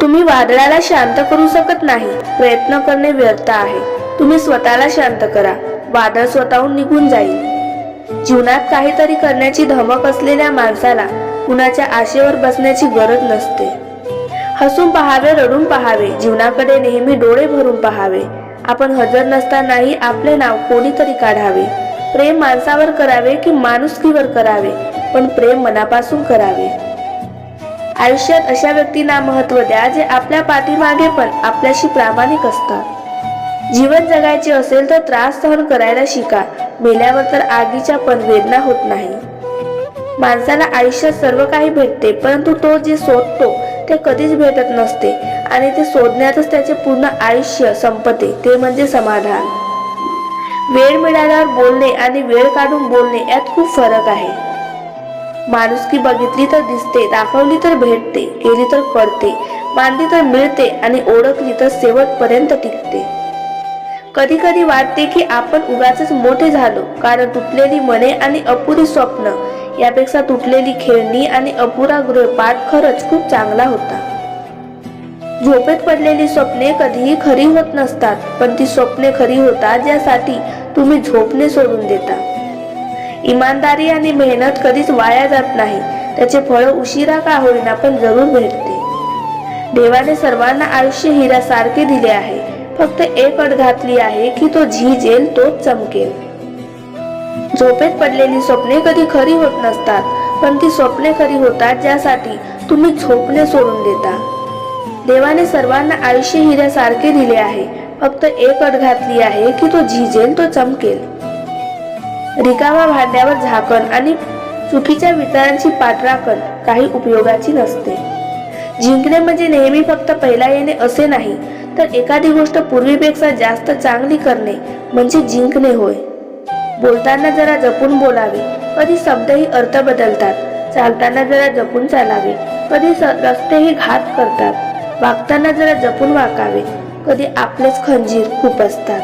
तुम्ही वादळाला शांत करू शकत नाही. प्रयत्न करणे व्यर्थ आहे. तुम्ही स्वतःला शांत करा. वादळ स्वतःहून निघून जाईल. जीवनात काहीतरी करण्याची धमक असलेल्या माणसाला कुणाच्या आशेवर बसण्याची गरज नसते. हसून पहावे रडून पहावे जीवनाकडे नेहमी डोळे भरून पहावे. आपण हजर नसतानाही आपले नाव कोणीतरी काढावे. प्रेम माणसावर करावे की माणुसकीवर करावे पण प्रेम मनापासून करावे. आयुष्यात अशा व्यक्तींना महत्त्व द्या जे आपल्या पाठीमागे पण आपल्याशी प्रामाणिक असतात. जीवन जगायचे असेल तर त्रास सहन करायला शिका. मेल्यावर तर आगीच्या पण वेदना होत नाही. माणसाला आयुष्यात सर्व काही भेटते परंतु तो जे शोधतो ते कधीच भेटत नसते आणि ते शोधण्यातच त्याचे पूर्ण आयुष्य संपते ते म्हणजे समाधान. वेळ मिळाल्यावर बोलणे आणि वेळ काढून बोलणे यात खूप फरक आहे. माणुसकी बघितली तर दिसते दाखवली तर भेटते केली तर कळते मानली तर मिळते आणि ओळखली तर शेवटपर्यंत टिकते. कधी कधी वाटते की आपण उगाच मोठे झालो कारण तुटलेली मने आणि अपुरी स्वप्न यापेक्षा तुटलेली खेळणी आणि अपुरा गृहपाठ खरंच खूप चांगला होता. झोपेत पडलेली स्वप्ने कधीही खरी होत नसतात पण ती स्वप्ने खरी होतात ज्यासाठी तुम्ही झोपणे सोडून देता. इमानदारी आणि मेहनत कधीच वाया जात नाही. त्याचे फळ उशिरा का होईना पण जरूर भेटते. देवाने सर्वांना आयुष्य हिऱ्यासारखे दिले आहे. फक्त एक अट घातली आहे की तो झिजेल तोच चमकेल. झोपेत पडलेली स्वप्ने कधी खरी होत नसतात पण ती स्वप्ने खरी होतात ज्यासाठी तुम्ही झोपणे सोडून देता. देवाने सर्वांना आयुष्य हिऱ्यासारखे दिले आहे. फक्त एक अट घातली आहे की तो झिजेल तो चमकेल. रिकामा भांड्यावर झाकण आणि चुकीच्या विचारांची पाठराखण काही उपयोगाची नसते. जिंकणे म्हणजे नेहमी फक्त पहिला येणे असे नाही तर एखादी गोष्ट पूर्वीपेक्षा जास्त चांगली करणे म्हणजे जिंकणे होय. बोलताना जरा जपून बोलावे कधी शब्दही अर्थ बदलतात. चालताना जरा जपून चालावे कधी स- रस्तेही घात करतात. वागताना जरा जपून वाकावे कधी आपलेच खंजीर खूप असतात.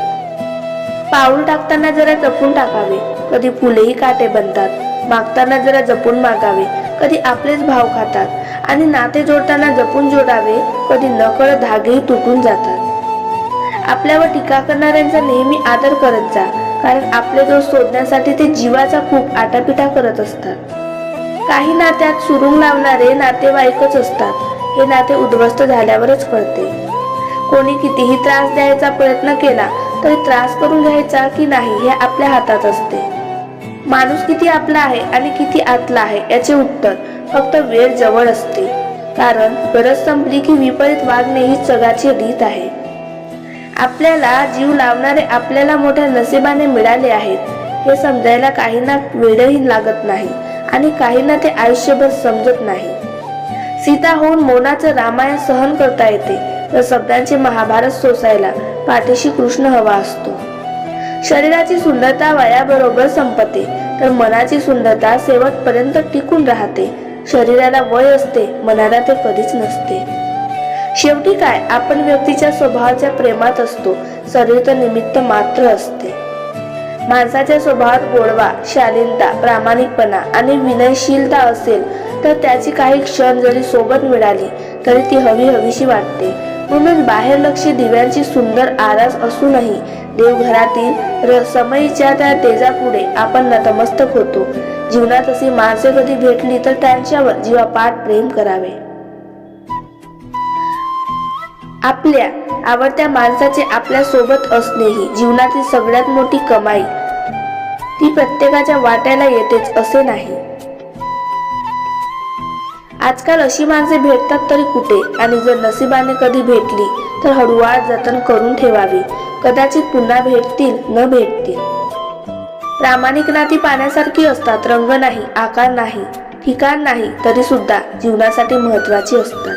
पाऊल टाकताना जरा जपून टाकावे कधी फुलेही काटे बनतात. मागताना जरा जपून मागावे कधी आपलेच भाव खातात. आणि नाते जोडताना जपून जोडावे कधी नकळत धागेही तुटून जातात. आपल्यावर टीका करणाऱ्यांचा नेहमी आदर करत जा कारण आपले दोष शोधण्यासाठी ते जीवाचा खूप आटापिटा करत असतात. काही नात्यात सुरुंग लावणारे नातेवाईकच असतात. हे नाते उद्ध्वस्त झाल्यावरच कळते. कोणी कितीही त्रास द्यायचा प्रयत्न केला तरी त्रास करून घ्यायचा की नाही हे आपल्या हातात असते. माणूस किती आपला आहे आणि किती आतला आहे याचे उत्तर फक्त वेळ जवळ असते. कारण गरज संपली की विपरीत वागणे ही जगाची रीत आहे. आपल्याला जीव लावणारे आपल्याला मोठ्या नशिबाने मिळाले आहेत. हे समजायला काहींना वेळही लागत नाही आणि काहींना ते आयुष्यभर समजत नाही. सीता होऊन मोनाचं रामायण सहन करता येते. तर शब्दांचे महाभारत सोसायला पाठीशी कृष्ण हवा असतो. शरीराची सुंदरता वयाबरोबर संपते तर मनाची सुंदरता शेवटपर्यंत टिकून राहते. शरीराला वय असते मनाला ते कधीच नसते. शेवटी काय? आपण व्यक्तीच्या स्वभावाच्या प्रेमात असतो. शरीर तर निमित्त मात्र असते. माणसाच्या स्वभावात गोडवा शालीनता प्रामाणिकपणा आणि विनयशीलता असेल तर त्याची काही क्षण जरी सोबत मिळाली तरी ती हवी हवीशी वाटते. म्हणून बाहेर लक्ष दिव्यांची सुंदर आरास असूनही देवघरातील र समयीच्या त्या तेजापुढे आपण नतमस्तक होतो. जीवनात अशी माणसे कधी भेटली तर त्यांच्यावर जीवापाठ प्रेम करावे. आपल्या आवडत्या माणसाचे आपल्यासोबत असणे ही जीवनातील सगळ्यात मोठी कमाई ती प्रत्येकाच्या वाट्याला येतेच असे नाही. आजकाल अशी माणसे भेटतात तरी कुठे? आणि जर नशिबाने कधी भेटली तर हळूवार जतन करून ठेवावी. कदाचित पुन्हा भेटतील न भेटतील. प्रामाणिक नाती पाण्यासारखी असतात रंग नाही आकार नाही ठिकाण नाही तरी सुद्धा जीवनासाठी महत्वाची असतात.